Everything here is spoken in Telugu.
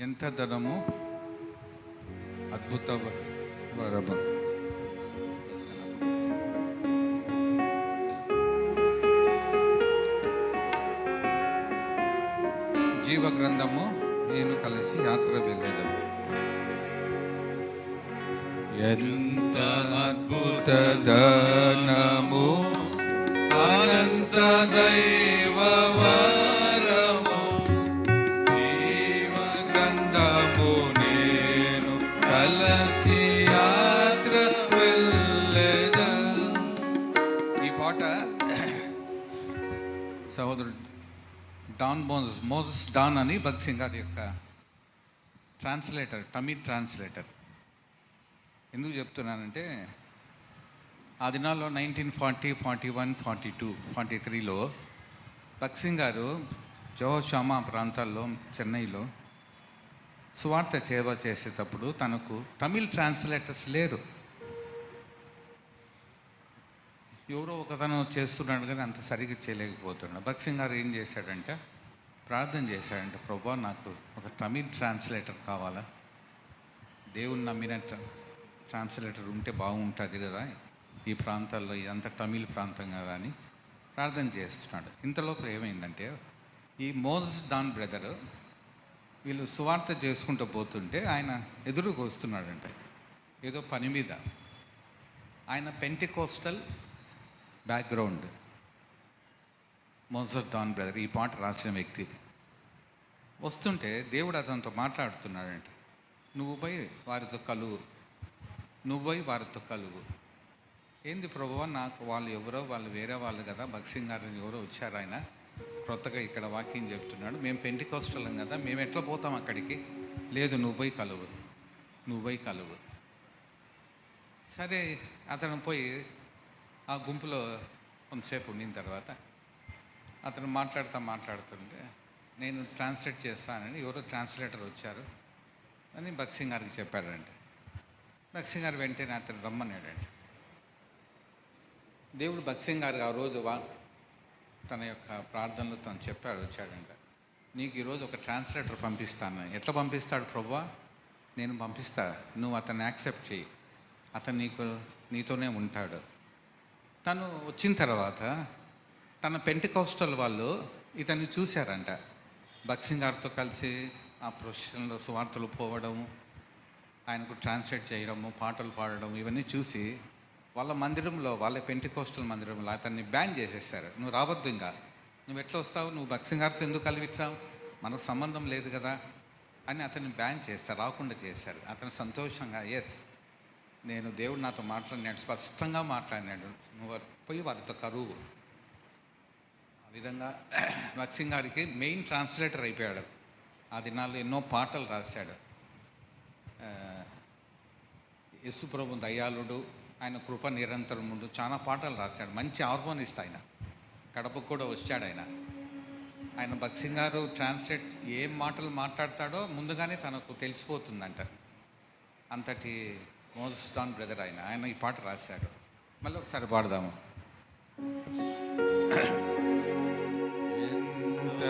ఎంత ధనము అద్భుత వరము జీవ గ్రంథము నేను కలిసి యాత్ర వెళ్ళేదము ఎంత అద్భుత ధనము అనంత దయ సహోదరుడు డాన్ మోజస్ మోజస్ డాన్ అని భగత్ సింగ్ గారి యొక్క ట్రాన్స్లేటర్ టమీ ట్రాన్స్లేటర్. ఎందుకు చెప్తున్నానంటే ఆ దినాల్లో nineteen forty forty one forty two forty త్రీలో భగత్ సింగ్ గారు జోహోషామా ప్రాంతాల్లో చెన్నైలో సువార్త సేవ చేసేటప్పుడు తనకు తమిళ్ ట్రాన్స్లేటర్స్ లేరు. ఎవరో ఒకతను చేస్తున్నాడు కానీ అంత సరిగ్గా చేయలేకపోతున్నాడు. భగత్ సింగ్ గారు ఏం చేశాడంటే ప్రార్థన చేశాడంటే ప్రభా నాకు ఒక తమిళ్ ట్రాన్స్లేటర్ కావాలా? దేవుని నమ్మిన ట్రాన్స్లేటర్ ఉంటే బాగుంటుంది కదా ఈ ప్రాంతాల్లో ఇదంతా తమిళ్ ప్రాంతం కదా అని ప్రార్థన చేస్తున్నాడు. ఇంతలోపు ఏమైందంటే ఈ మోజ్ డాన్ బ్రదర్ వీళ్ళు సువార్త చేసుకుంటూ పోతుంటే ఆయన ఎదురుకు వస్తున్నాడంట. ఏదో పని మీద. ఆయన పెంటికోస్టల్ బ్యాక్గ్రౌండ్ మోన్సర్ డాన్ బ్రదర్ ఈ పాట రాసిన వ్యక్తి. వస్తుంటే దేవుడు అతనితో మాట్లాడుతున్నాడంట. నువ్వు పోయి వారితో కలువు. నువ్వు పోయి వారితో కలువు. ఏంది ప్రభువా నాకు వాళ్ళు ఎవరో వాళ్ళు వేరే వాళ్ళు కదా భక్సింగ్ గారు ఎవరో వచ్చారు ఆయన? క్రొత్తగా ఇక్కడ వాకింగ్ చెప్తున్నాడు. మేము పెంటికోస్టలం కదా మేము ఎట్లా పోతాం అక్కడికి? లేదు నువ్వు పోయి కలువు. నువ్వు పోయి కలువు. సరే అతను పోయి ఆ గుంపులో కొంతసేపు ఉండిన తర్వాత అతను మాట్లాడుతూ మాట్లాడుతుంటే నేను ట్రాన్స్లేట్ చేస్తానని ఎవరో ట్రాన్స్లేటర్ వచ్చారు అని భక్సింగ్ గారికి చెప్పారంటే భక్సింగ్ గారు వెంటనే అతను రమ్మన్నాడంట. దేవుడు భక్సింగ్ గారికి ఆ రోజు వా తన యొక్క ప్రార్థనలు తను చెప్పాడు వచ్చాడంట. నీకు ఈరోజు ఒక ట్రాన్స్లేటర్ పంపిస్తాను. ఎట్లా పంపిస్తాడు ప్రభా? నేను పంపిస్తా. నువ్వు అతన్ని యాక్సెప్ట్ చేయి అతను నీకు నీతోనే ఉంటాడు. తను వచ్చిన తర్వాత తన పెంటికోస్టల్ వాళ్ళు ఇతన్ని చూశారంట. బక్సింగ్ గారితో కలిసి ఆ ప్రొఫెషన్లో సువార్తలు పోవడం ఆయనకు ట్రాన్స్లేట్ చేయడము పాటలు పాడడం ఇవన్నీ చూసి వాళ్ళ మందిరంలో వాళ్ళ పెంటికోస్టల్ మందిరంలో అతన్ని బ్యాన్ చేసేసారు నువ్వు రావద్దు ఇంకా. నువ్వు ఎట్లా వస్తావు? నువ్వు బక్సింగ్ గారితో ఎందుకు కలిపించావు మనకు సంబంధం లేదు కదా అని అతన్ని బ్యాన్ చేస్తారు రాకుండా చేశారు అతను సంతోషంగా ఎస్ నేను దేవుడు నాతో మాట్లాడినాడు స్పష్టంగా మాట్లాడినాడు. నువ్వు పోయి వారితో కరువు. ఆ విధంగా బక్సింగ్ గారికి మెయిన్ ట్రాన్స్లేటర్ అయిపోయాడు. ఆ దినాల్లో ఎన్నో పాటలు రాశాడు. ఆ, యేసుప్రభు దయాళుడు ఆయన కృప నిరంతరం ముందు చాలా పాటలు రాశాడు. మంచి హార్మోనిస్ట్ ఆయన. కడపకు కూడా వచ్చాడు ఆయన. ఆయన భక్సింగ్ గారు ట్రాన్స్లేట్ ఏం మాటలు మాట్లాడతాడో ముందుగానే తనకు తెలిసిపోతుందంట. అంతటి మోజస్ డాన్ బ్రదర్ ఆయన ఆయన ఈ పాట రాశాడు మళ్ళీ ఒకసారి పాడదాము ఎంత